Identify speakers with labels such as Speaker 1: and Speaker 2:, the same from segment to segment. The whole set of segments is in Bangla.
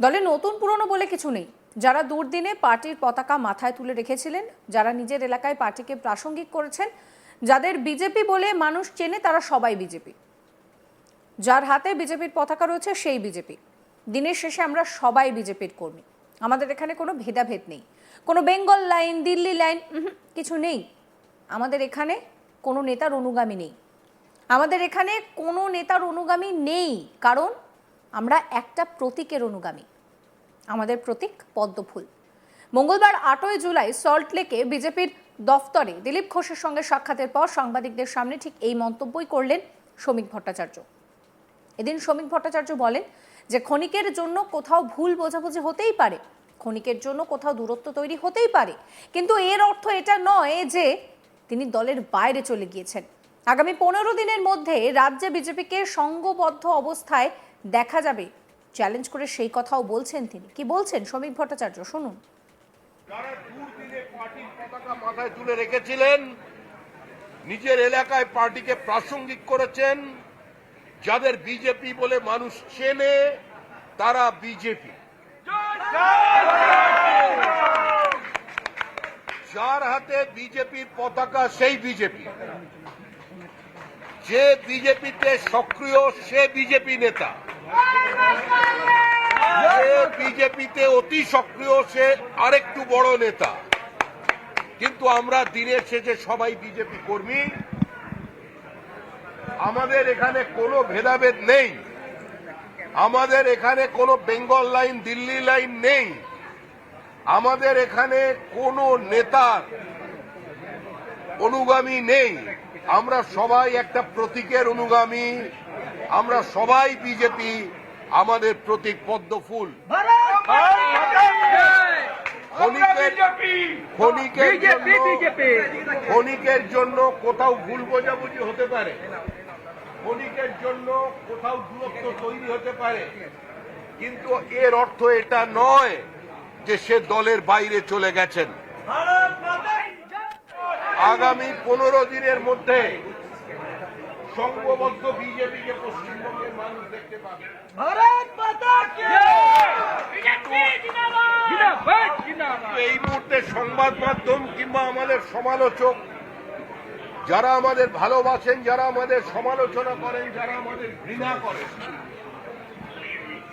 Speaker 1: দলে নতুন পুরনো বলে কিছু নেই। যারা দুর্দিনে পার্টির পতাকা মাথায় তুলে রেখেছিলেন, যারা নিজের এলাকায় পার্টিকে প্রাসঙ্গিক করেছেন, যাদের বিজেপি বলে মানুষ চেনে তারা সবাই বিজেপি। যার হাতে বিজেপির পতাকা রয়েছে সেই বিজেপি। দিনের শেষে আমরা সবাই বিজেপির কর্মী। আমাদের এখানে কোনো ভেদাভেদ নেই। কোনো বেঙ্গল লাইন, দিল্লি লাইন কিছু নেই। আমাদের এখানে কোনো নেতার অনুগামী নেই। আমাদের এখানে কোনো নেতার অনুগামী নেই। কারণ আমরা একটা প্রতীকের অনুগামী। আমাদের প্রতীক পদ্মফুল। মঙ্গলবার আটই জুলাই সল্ট লেকে বিজেপির দফতরে দিলীপ ঘোষের সঙ্গে সাক্ষাতের পর সাংবাদিকদের সামনে ঠিক এই মন্তব্যই করলেন শ্রমিক ভট্টাচার্য। এদিন শ্রমিক ভট্টাচার্য বলেন যে, ক্ষণিকের জন্য কোথাও ভুল বোঝাবুঝি হতেই পারে। ক্ষণিকের জন্য কোথাও দূরত্ব তৈরি হতেই পারে। কিন্তু এর অর্থ এটা নয় যে, তিনি দলের বাইরে চলে গিয়েছেন। আগামী পনেরো দিনের মধ্যে রাজ্যে বিজেপিকে সংঘবদ্ধ অবস্থায় দেখা যাবে। চ্যালেঞ্জ করে সেই কথাও বলছেন তিনি। কি বলছেন শ্রমিক ভট্টাচার্য? শুনুন।
Speaker 2: মাথায় তুলে রেখেছিলেন, নিজের এলাকায় পার্টিকে প্রাসঙ্গিক করেছেন, যাদের বিজেপি বলে মানুষ চেনে, তারা বিজেপি। যার হাতে বিজেপির পতাকা সেই বিজেপি। যে বিজেপিতে সক্রিয়, সে বিজেপি নেতা। বিজেপিতে অতি সক্রিয়, সে আরেকটু বড় নেতা। কিন্তু আমরা দিনের শেষে সবাই বিজেপি কর্মী। আমাদের এখানে কোনো ভেদাভেদ নেই। আমাদের এখানে কোনো বেঙ্গল লাইন, দিল্লি লাইন নেই। আমাদের এখানে কোনো নেতার অনুগামী নেই। আমরা সবাই একটা প্রতীকের অনুগামী। আমরা সবাই বিজেপি আমাদের প্রতীক পদ্ম ফুল। ক্ষণিকের জন্য কোথাও ভুল বোঝাবুঝি হতে পারে। ক্ষণিকের জন্য কোথাও দূরত্ব তৈরি হতে পারে। কিন্তু এর অর্থ এটা নয় যে সে দলের বাইরে চলে গেছেন। আগামী পনেরো দিনের মধ্যে সংঘবদ্ধ বিজেপি যে পশ্চিমবঙ্গের মানুষ দেখতে পাবে।
Speaker 3: ভারত মাতা
Speaker 2: এই মুহূর্তে সংবাদ মাধ্যম কিংবা আমাদের সমালোচক যারা আমাদের ভালোবাসেন যারা আমাদের সমালোচনা করেন যারা আমাদের ঘৃণা করেন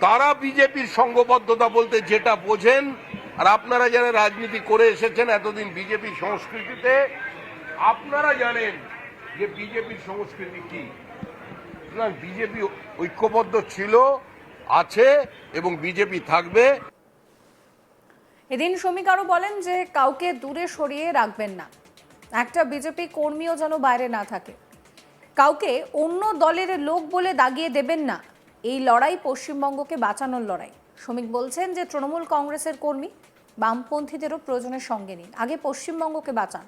Speaker 2: তারা বিজেপির সংঘবদ্ধতা বলতে যেটা বোঝেন আর আপনারা যারা রাজনীতি করে এসেছেন এতদিন বিজেপি সংস্কৃতিতে আপনারা জানেন যে বিজেপির সংস্কৃতি কি? সুতরাং বিজেপি ঐক্যবদ্ধ ছিল, আছে, এবং বিজেপি থাকবে।
Speaker 1: এদিন শ্রমিক আরও বলেন যে কাউকে দূরে সরিয়ে রাখবেন না। একটা বিজেপি কর্মীও যেন বাইরে না থাকে। কাউকে অন্য দলের লোক বলে দাগিয়ে দেবেন না। এই লড়াই পশ্চিমবঙ্গকে বাঁচানোর লড়াই। শ্রমিক বলছেন যে তৃণমূল কংগ্রেসের কর্মী বামপন্থীদেরও প্রয়োজনের সঙ্গে নিন। আগে পশ্চিমবঙ্গকে বাঁচান।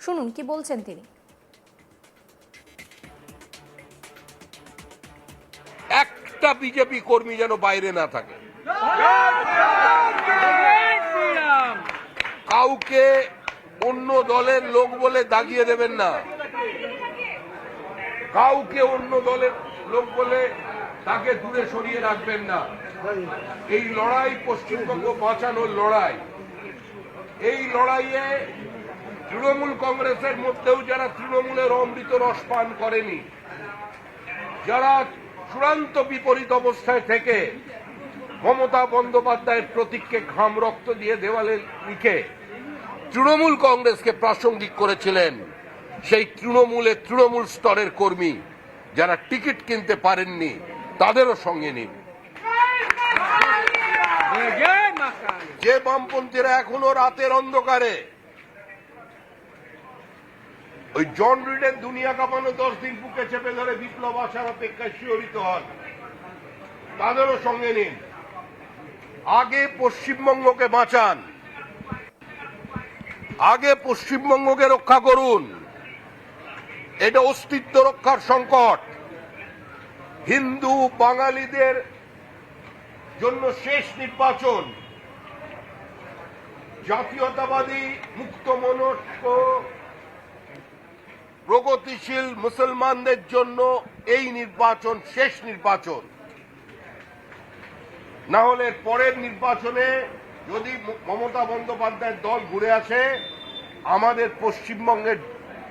Speaker 1: শুনুন কি বলছেন তিনি।
Speaker 2: একটা বিজেপি কর্মী যেন বাইরে না থাকে। কাউকে অন্য দলের লোক বলে দাগিয়ে দেবেন না। কাউকে অন্য দলের লোক বলে তাকে দূরে সরিয়ে রাখবেন না। এই লড়াই পশ্চিমবঙ্গ বাঁচানোর লড়াই। এই লড়াইয়ে তৃণমূল কংগ্রেসের মধ্যেও যারা তৃণমূলের অমৃত রস পান করেনি, যারা চূড়ান্ত বিপরীত অবস্থায় থেকে মমতা বন্দ্যোপাধ্যায়ের প্রতীককে ঘাম রক্ত দিয়ে দেওয়ালে লিখে তৃণমূল কংগ্রেসকে প্রাসঙ্গিক করেছিলেন সেই তৃণমূলের তৃণমূল স্তরের কর্মী যারা টিকিট কিনতে পারেননি তাদেরও সঙ্গে নিন। যে বামপন্থীরা এখনও রাতের অন্ধকারে ওই জন রিডের দুনিয়া কাঁপানো দশ দিন বুকে চেপে ধরে বিপ্লব আসার অপেক্ষায় শিহরিত হন। তাদেরও সঙ্গে নিন। আগে পশ্চিমবঙ্গকে বাঁচান। আগে পশ্চিমবঙ্গকে রক্ষা করুন। এটা অস্তিত্ব রক্ষার সংকট। হিন্দু বাঙালিদের জন্য শেষ নির্বাচন। জাতীয়তাবাদী, মুক্ত মনস্ক প্রগতিশীল মুসলমানদের জন্য এই নির্বাচন শেষ নির্বাচন। না হলে পরের নির্বাচনে যদি মমতা বন্দ্যোপাধ্যায়ের দল ঘুরে আসে, আমাদের পশ্চিমবঙ্গের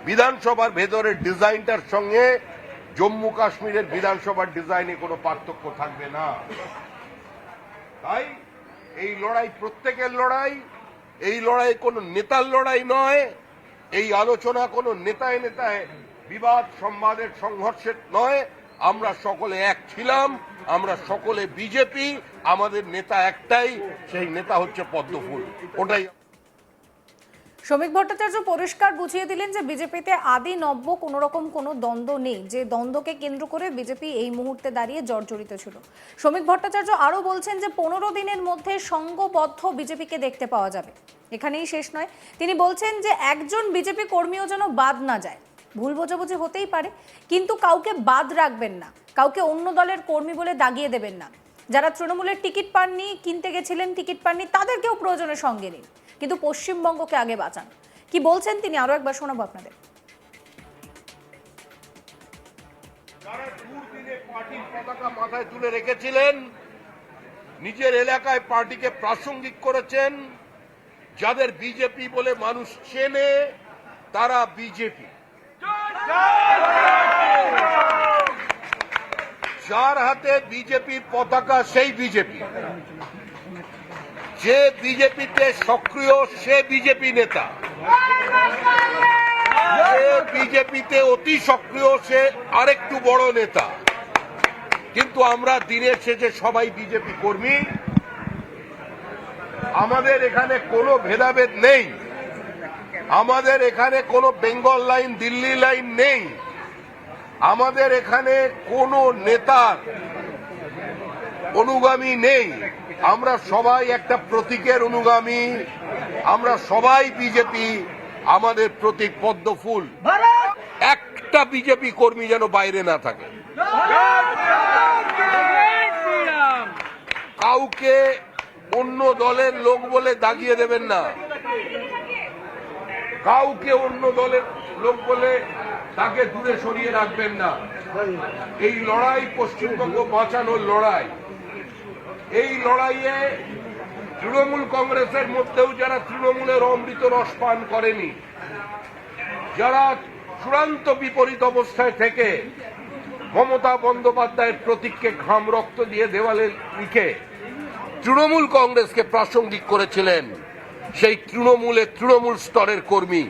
Speaker 2: বিধানসভার ভেতরের ডিজাইনটার সঙ্গে জম্মু কাশ্মীরের বিধানসভার ডিজাইনে কোনো পার্থক্য থাকবে না। তাই এই লড়াই প্রত্যেকের লড়াই, এই লড়াই কোনো নেতার লড়াই নয়। এই আলোচনা কোনো নেতায় নেতায়, বিবাদ সংবাদের সংঘর্ষের নয়। আমরা সকলে এক ছিলাম, আমরা সকলে বিজেপি, আমাদের নেতা একটাই, সেই নেতা হচ্ছে পদ্মফুল। ওটাই
Speaker 1: শ্রমিক ভট্টাচার্য পরিষ্কার বুঝিয়ে দিলেন যে বিজেপিতে আদি নব্য কোনো রকম কোনো দ্বন্দ্ব নেই। যে দ্বন্দ্বকে কেন্দ্র করে বিজেপি এই মুহূর্তে দাঁড়িয়ে জর্জরিত ছিল। শ্রমিক ভট্টাচার্য আরও বলছেন যে পনেরো দিনের মধ্যে সঙ্গবদ্ধ বিজেপিকে দেখতে পাওয়া যাবে। এখানেই শেষ নয়। তিনি বলছেন যে একজন বিজেপি কর্মীও যেন বাদ না যায়। ভুল বোঝাবুঝি হতেই পারে। কিন্তু কাউকে বাদ রাখবেন না। কাউকে অন্য দলের কর্মী বলে দাগিয়ে দেবেন না। যারা তৃণমূলের টিকিট পাননি, কিনতে গেছিলেন, টিকিট পাননি, তাদেরকেও প্রয়োজনে সঙ্গে নিন। কিন্তু পশ্চিমবঙ্গকে আগে বাঁচান। কি বলছেন তিনি? আরও একবার শোনাবো আপনাদের।
Speaker 2: মাথায় তুলে রেখেছিলেন। নিজের এলাকায় পার্টিকে প্রাসঙ্গিক করেছেন। যাদের বিজেপি বলে মানুষ চেনে, তারা বিজেপি। যার হাতে বিজেপির পতাকা, সেই বিজেপি। যে বিজেপিতে সক্রিয়, সে বিজেপি নেতা। যে বিজেপিতে অতি সক্রিয়, সে আরেকটু বড় নেতা। কিন্তু আমরা দিনের শেষে সবাই বিজেপি কর্মী। আমাদের এখানে কোনো ভেদাভেদ নেই। আমাদের এখানে কোনো বেঙ্গল লাইন, দিল্লি লাইন নেই। আমাদের এখানে কোনো নেতার অনুগামী নেই। আমরা সবাই একটা প্রতীকের অনুগামী। আমরা সবাই বিজেপি, আমাদের প্রতীক পদ্ম ফুল। একটা বিজেপি কর্মী যেন বাইরে না থাকে। কাউকে অন্য দলের লোক বলে দাগিয়ে দেবেন না। কাউকে অন্য দলের লোক বলে তাকে দূরে সরিয়ে রাখবেন না। এই লড়াই পশ্চিমবঙ্গ বাঁচানোর লড়াই। এই লড়াইয়ে তৃণমূল কংগ্রেসের মধ্যেও যারা তৃণমূলের অমৃত রস পান করেনি, যারা চূড়ান্ত বিপরীত অবস্থায় থেকে মমতা বন্দ্যোপাধ্যায়ের প্রতীককে ঘাম রক্ত দিয়ে দেওয়ালে লিখে তৃণমূল কংগ্রেসকে প্রাসঙ্গিক করেছিলেন সেই তৃণমূলের তৃণমূল স্তরের কর্মী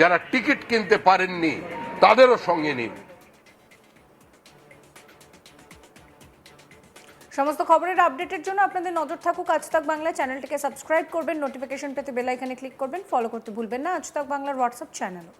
Speaker 2: যারা টিকিট কিনতে পারেননি, তাদেরও সঙ্গে নিন।
Speaker 1: সমস্ত খবরের আপডেটের জন্য আপনাদের নজর থাকুক আজ তাক বাংলা চ্যানেলটিকে সাবস্ক্রাইব করবেন নোটিফিকেশন পেতে বেল আইকনে ক্লিক করবেন ফলো করতে ভুলবেন না। আজ তাক বাংলার হোয়াটসঅ্যাপ চ্যানেলও